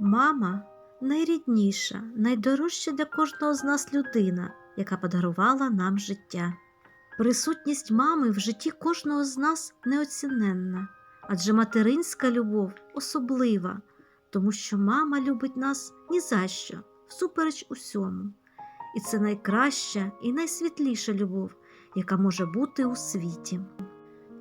Мама найрідніша, найдорожча для кожного з нас людина, яка подарувала нам життя. Присутність мами в житті кожного з нас неоціненна, адже материнська любов особлива, тому що мама любить нас ні за що, всупереч усьому. І це найкраща і найсвітліша любов, яка може бути у світі.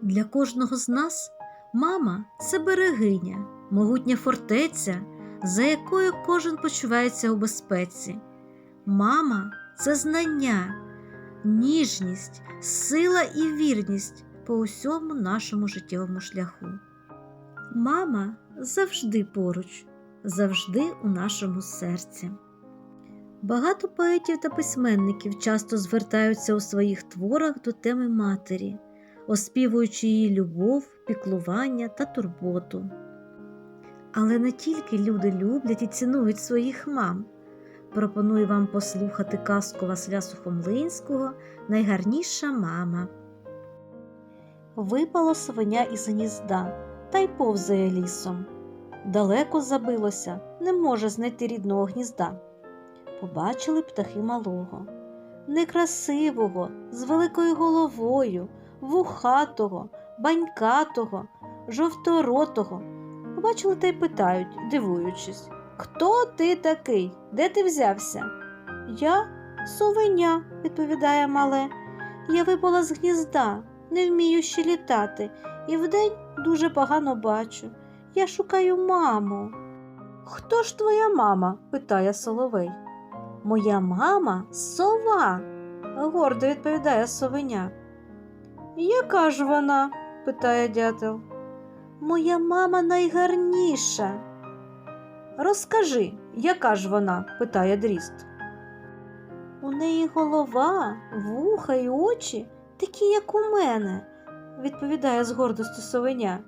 Для кожного з нас мама це берегиня, могутня фортеця, за якою кожен почувається у безпеці. Мама це знання, ніжність, сила і вірність по усьому нашому життєвому шляху. Мама завжди поруч, завжди у нашому серці. Багато поетів та письменників часто звертаються у своїх творах до теми матері, оспівуючи її любов, піклування та турботу. Але не тільки люди люблять і цінують своїх мам. Пропоную вам послухати казку Василя Сухомлинського Найгарніша мама. Випало свиня із гнізда та й повзає лісом. Далеко забилося, не може знайти рідного гнізда. Побачили птахи малого, некрасивого, з великою головою, вухатого, банькатого, жовторотого. Побачили та й питають, дивуючись, хто ти такий? Де ти взявся? Я совеня, відповідає мале. Я випала з гнізда, не вмію ще літати, і вдень дуже погано бачу. Я шукаю маму. Хто ж твоя мама? питає Соловей. Моя мама сова, гордо відповідає совеня. Яка ж вона? питає дятел. Моя мама найгарніша. Розкажи, яка ж вона? питає дріст. У неї голова, вуха й очі такі, як у мене, відповідає з гордостю совеня.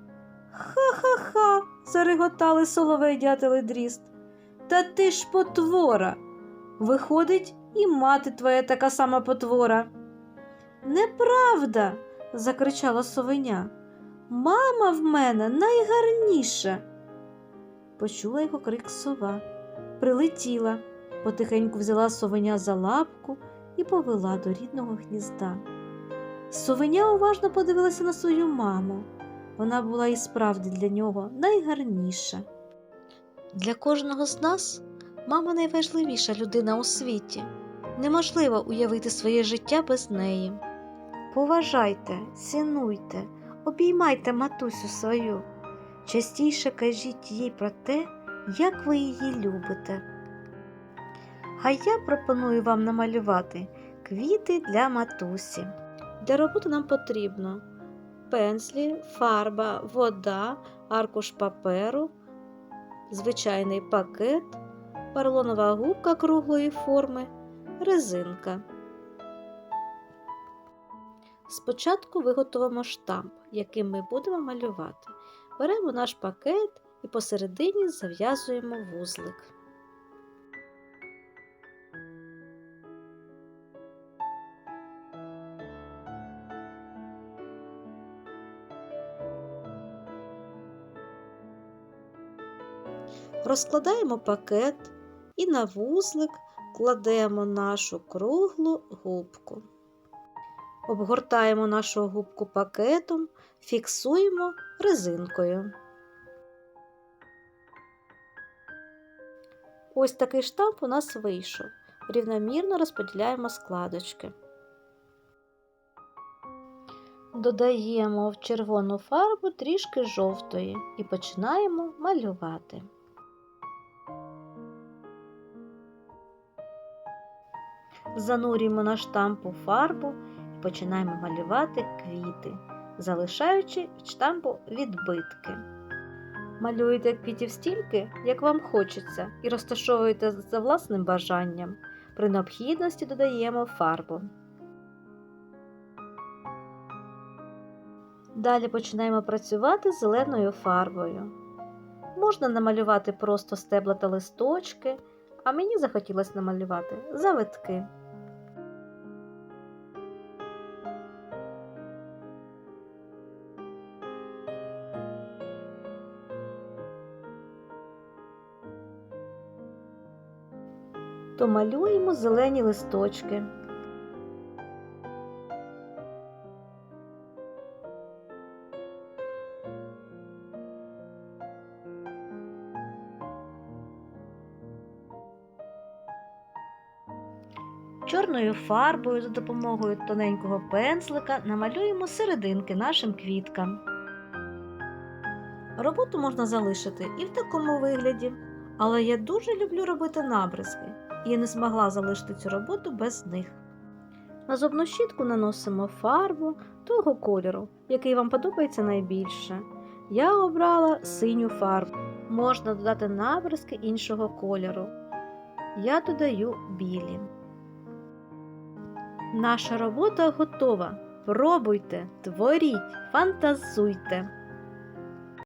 Ха-ха-ха, зареготали соловей дятел і дріст. Та ти ж потвора. Виходить, і мати твоя така сама потвора. Неправда, закричала совеня. Мама в мене найгарніша. Почула його крик сова, прилетіла, потихеньку взяла совеня за лапку і повела до рідного гнізда. Совеня уважно подивилася на свою маму. Вона була і справді для нього найгарніша. Для кожного з нас мама найважливіша людина у світі. Неможливо уявити своє життя без неї. Поважайте, цінуйте, обіймайте матусю свою. Частіше кажіть їй про те, як ви її любите. А я пропоную вам намалювати квіти для матусі. Для роботи нам потрібно пензлі, фарба, вода, аркуш паперу, звичайний пакет, поролонова губка круглої форми, резинка. Спочатку виготовимо штамп, яким ми будемо малювати. Беремо наш пакет і посередині зав'язуємо вузлик. Розкладаємо пакет і на вузлик кладемо нашу круглу губку. Обгортаємо нашу губку пакетом, фіксуємо резинкою. Ось такий штамп у нас вийшов. Рівномірно розподіляємо складочки. Додаємо в червону фарбу трішки жовтої і починаємо малювати. Занурюємо на штампу фарбу починаємо малювати квіти, залишаючи від штампу відбитки. Малюєте квітів стільки, як вам хочеться, і розташовуєте за власним бажанням. При необхідності додаємо фарбу. Далі починаємо працювати з зеленою фарбою. Можна намалювати просто стебла та листочки, а мені захотілося намалювати завитки. То малюємо зелені листочки. Чорною фарбою за допомогою тоненького пензлика намалюємо серединки нашим квіткам. Роботу можна залишити і в такому вигляді, але я дуже люблю робити набризки, і я не змогла залишити цю роботу без них. На зубну щітку наносимо фарбу того кольору, який вам подобається найбільше. Я обрала синю фарбу. Можна додати набризки іншого кольору. Я додаю білі. Наша робота готова. Пробуйте, творіть, фантазуйте.